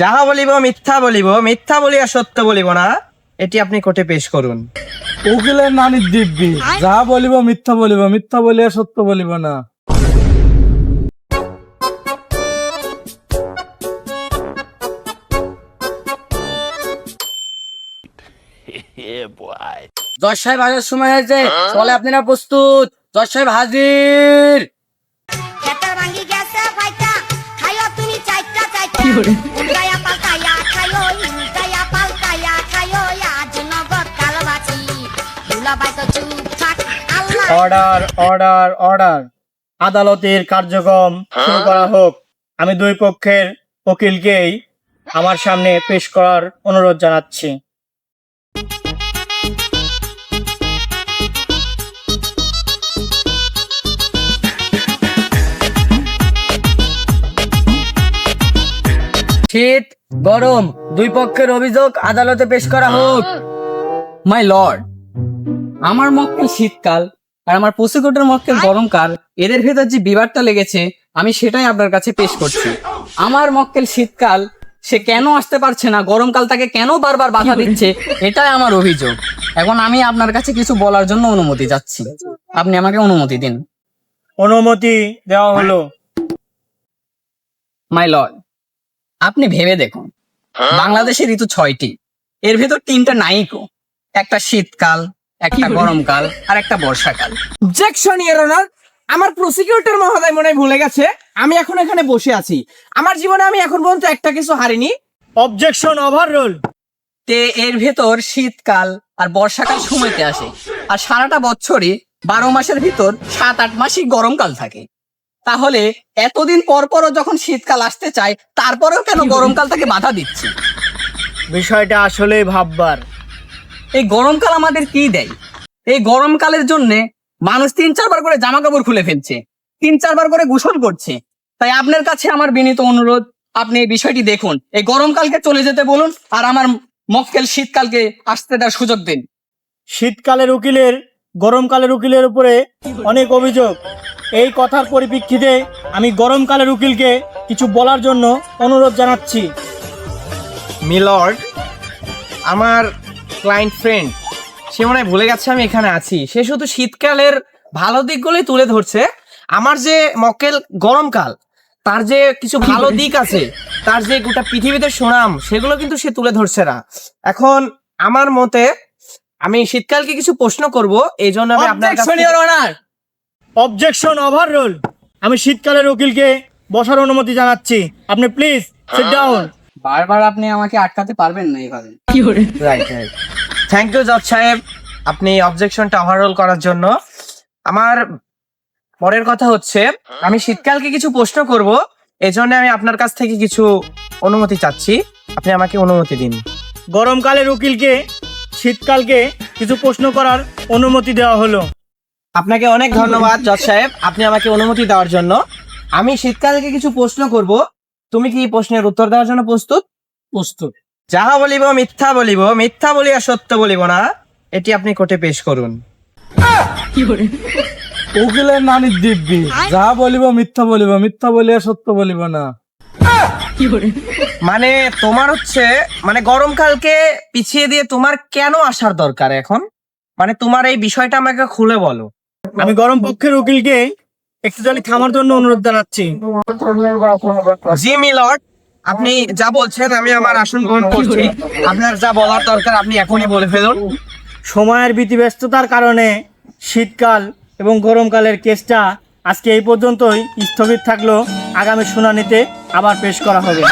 যাহা বলিব মিথ্যা বলিব মিথ্যা বলিয়া সত্য বলিব না এটি আপনি কোর্টে পেশ করুন। উকিলের নানির দিব্যি যাহা বলিব মিথ্যা বলিব মিথ্যা বলিয়া সত্য বলিব না। জজ সাহেব আসার সময় হয়েছে চলে আপনারা প্রস্তুত। জজ সাহেব হাজির। খেতার অর্ডার অর্ডার অর্ডার। আদালতের কার্যক্রম শুরু করা হোক। আমি দুই পক্ষের উকিলকেই আমার সামনে পেশ করার অনুরোধ জানাচ্ছি। শীত গরম দুই পক্ষের অভিযোগ আদালতে পেশ করা হোক। মাই লর্ড আমার মক্কেল শীতকাল আর আমার প্রসিকিউটর মক্কেল গরমকাল এদের ভেতর যে বিবাদটা লেগেছে আমি সেটাই আপনার কাছে পেশ করছি। আমার মক্কেল শীতকাল সে কেন আসতে পারছে না? গরমকাল তাকে কেন বারবার বাধা দিচ্ছে? এটাই আমার অভিযোগ। এখন আমি আপনার কাছে কিছু বলার জন্য অনুমতি চাচ্ছি আপনি আমাকে অনুমতি দিন। অনুমতি দেওয়া হলো। মাই লর্ড আপনি ভেবে দেখুন। বাংলাদেশের ঋতু ছয়টি। এর ভেতর তিনটা নাইকো একটা শীতকাল একটা গরমকাল আর একটা বর্ষাকাল। অবজেকশন ইয়ার অনার আমার প্রসিকিউটর মহোদয় মনে হয় ভুলে গেছে। আমি এখন এখানে বসে আছি। আমার জীবনে আমি এখন পর্যন্ত একটা কিছু হারিনি। অবজেকশন ওভাররোল তে এর ভেতর শীতকাল আর বর্ষাকাল সময়তে আসে। আর সারাটা বছরই বারো মাসের ভিতর সাত আট মাসই গরমকাল থাকে। তাহলে এতদিন পর পরও যখন শীতকাল আসতে চায় তারপরেও কেন গরমকাল তাকে বাধা দিচ্ছে? বিষয়টা আসলে ভাববার। এই গরমকাল আমাদের কি দেয়? এই গরমকালের জন্য মানুষ তিন চারবার করে জামা কাপড় খুলে ফেলছে তিন চারবার করে গোসল করছে। তাই আপনার কাছে আমার বিনীত অনুরোধ আপনি এই বিষয়টি দেখুন। এই গরমকালকে চলে যেতে বলুন আর আমার মক্কেল শীতকালকে আসতে দেওয়ার সুযোগ দিন। শীতকালের উকিলের গরমকালের উকিলের উপরে অনেক অভিযোগ। এই কথার পরিপ্রেক্ষিতে আমি গরমকালের উকিলকে কিছু বলার জন্য অনুরোধ জানাচ্ছি। মিলর্ড আমার ক্লায়েন্ট ফ্রেন্ড সে মনে হয় ভুলে গেছে আমি এখানে আছি। সে শুধু শীতকালের ভালো দিকগুলোই তুলে ধরছে। আমার যে মক্কেল গরমকাল তার যে কিছু ভালো দিক আছে তার যে গোটা পৃথিবীতে সুনাম সেগুলো কিন্তু সে তুলে ধরছে না। এখন আমার মতে আমি শীতকালকে কিছু প্রশ্ন করব এই জন্য আমি আপনার অবজেকশন ওভাররোল আমি শীতকালের উকিলকে বসার অনুমতি জানাচ্ছি। আপনি প্লিজ সিট ডাউন বারবার আপনি আমাকে আটকাতে পারবেন না এইভাবে। রাইট রাইট থ্যাংক ইউ জজ সাহেব। আপনি অবজেকশনটা ওভারঅল করার জন্য। আমার পরের কথা হচ্ছে আমি শীতকালকে কিছু প্রশ্ন করব। এজন্য আমি আপনার কাছ থেকে কিছু অনুমতি চাচ্ছি। আপনি আমাকে অনুমতি দিন। গরমকালের উকিলকে শীতকালকে কিছু প্রশ্ন করার অনুমতি দেওয়া হলো। আপনাকে অনেক ধন্যবাদ জজ সাহেব। আপনি আমাকে অনুমতি দেওয়ার জন্য। আমি শীতকালকে কিছু প্রশ্ন করব। তুমি কি প্রশ্নের উত্তর দেওয়ার জন্য প্রস্তুত? প্রস্তুত। যাহা বলিব মিথ্যা বলিব মিথ্যা বলিয়া সত্য বলিব না এটি আপনি কোর্টে পেশ করুন। উকিলের নানির দিব্যি। যাহা বলিব মিথ্যা বলিব মিথ্যা বলিয়া সত্য বলিব না। মানে তোমার হচ্ছে মানে গরমকালকে পিছিয়ে দিয়ে তোমার কেন আসার দরকার এখন? মানে তোমার এই বিষয়টা আমাকে খুলে বলো। আমি গরম পক্ষের উকিলকে একটু জানি থামার জন্য অনুরোধ জানাচ্ছি। জি মিলট আপনি যা বলছেন আমি আমার আসন গ্রহণ করছি। আপনার যা বলার দরকার আপনি এখনই বলে ফেলুন। সময়ের ব্যস্ততার কারণে শীতকাল এবং গরমকালের কেসটা আজকে এই পর্যন্তই। স্থগিত থাকল। আগামী শুনানিতে আবার পেশ করা হবে।